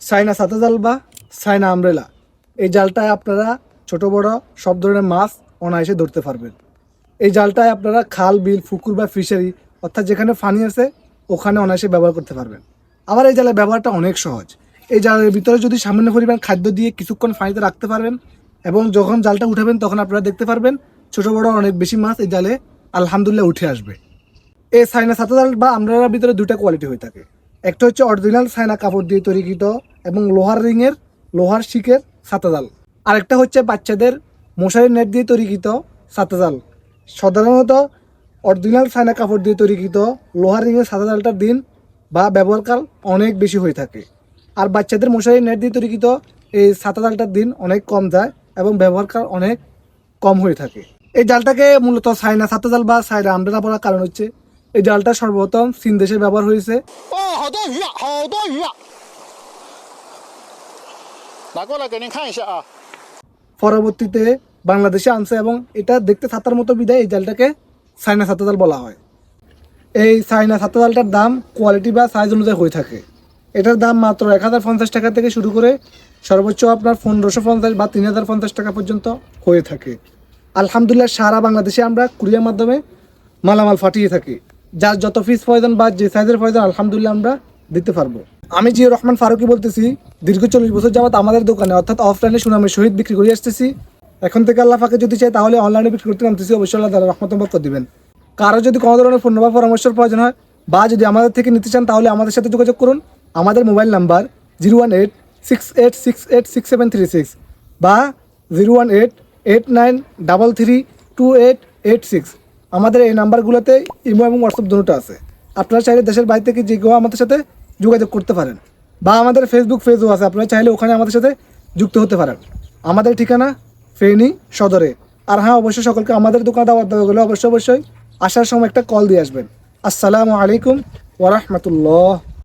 সাইনা সাতা জাল বা সাইনা আমরেলা। এই জালটায় আপনারা ছোট, বড় সব ধরনের মাছ অনায়াসে ধরতে পারবেন। এই জালটায় আপনারা খাল, বিল, পুকুর বা ফিশারি অর্থাৎ যেখানে ফানি আছে, ওখানে অনায়াসে ব্যবহার করতে পারবেন। আবার এই জালের ব্যবহারটা অনেক সহজ। এই জালের ভিতরে যদি সামান্য পরিমাণ খাদ্য দিয়ে কিছুক্ষণ ফানিতে রাখতে পারবেন এবং যখন জালটা উঠাবেন, তখন আপনারা দেখতে পারবেন ছোট, বড় অনেক বেশি মাছ এই জালে আলহামদুলিল্লাহ উঠে আসবে। এই সাইনা সাতা জাল বা আমরার ভিতরে দুটা কোয়ালিটি হয়ে থাকে। একটা হচ্ছে অরিজিনাল সাইনা কাপড় দিয়ে তৈরিকৃত এবং লোহার রিংয়ের, লোহার শিকের সাতা জাল আরেকটা হচ্ছে বাচ্চাদের মশারি নেট দিয়ে তৈরিকৃত সাতা জাল সাধারণত অরিজিনাল সাইনা কাপড় দিয়ে তৈরিকৃত লোহার রিংয়ের সাদা জালটার দিন বা ব্যবহারকাল অনেক বেশি হয়ে থাকে। আর বাচ্চাদের মশারি নেট দিয়ে তৈরিকৃত এই সাদা জালটার দিন অনেক কম যায় এবং ব্যবহারকাল অনেক কম হয়ে থাকে। এই জালটাকে মূলত সাইনা সাতা জাল বা সাইনা আমডালা বলার কারণ হচ্ছে। এই জালটা সর্বপ্রথম চীন দেশে ব্যবহার হয়েছে। 拿过来给您看一下啊。 পরবর্তীতে বাংলাদেশে আনছে এবং এটা দেখতে ছাতার মতো বিদায় এই জালটাকে সাইনা ছাতা জাল বলা হয় এই সাইনা ছাতা জালটার দাম কোয়ালিটি বা সাইজ অনুযায়ী হয়ে থাকে এটার দাম মাত্র এক হাজার পঞ্চাশ টাকা থেকে শুরু করে সর্বোচ্চ আপনার পনেরোশো পঞ্চাশ বা তিন হাজার পঞ্চাশ টাকা পর্যন্ত হয়ে থাকে আলহামদুলিল্লাহ সারা বাংলাদেশে আমরা কুরিয়ার মাধ্যমে মালামাল ফাটিয়ে থাকি যার যত পিস প্রয়োজন বা যে সাইজের প্রয়োজন আলহামদুলিল্লাহ আমরা দিতে পারবো আমি জিয়া রহমান ফারুকি বলতেছি, দীর্ঘ চল্লিশ বছর যাবত আমাদের দোকানে, অর্থাৎ অফলাইনে সুনামের সহিত বিক্রি করে আসতেছি। এখন থেকে আল্লাহ ফাঁকে যদি চাই তাহলে অনলাইনে বিক্রি করতে নামতেছি। অবশ্যই আল্লাহ রহমত করে দিবেন। কারও যদি কোনো ধরনের পণ্য বা পরামর্শের প্রয়োজন হয়, বা যদি আমাদের থেকে নিতে চান, তাহলে আমাদের সাথে যোগাযোগ করুন। আমাদের mobile number zero one eight six eight six eight six seven three six বা zero one eight eight nine double three two eight eight six. আমাদের এই নাম্বারগুলোতে ইমো এবং হোয়াটসঅ্যাপ দুটো আছে। আপনারা চাইলে দেশের বাইরে থেকে যে কেউ আমাদের সাথে যোগাযোগ করতে পারেন। বা আমাদের ফেসবুক পেজও আছে, আপনারা চাইলে ওখানে আমাদের সাথে যুক্ত হতে পারেন। আমাদের ঠিকানা ফেনি সদরে। আর হ্যাঁ অবশ্যই সকলকে আমাদের দোকান দাওয়াত দেওয়া গেলে অবশ্যই অবশ্যই আসার সময় একটা কল দিয়ে আসবেন। আসসালামু আলাইকুম ওরহমতুল্লাহ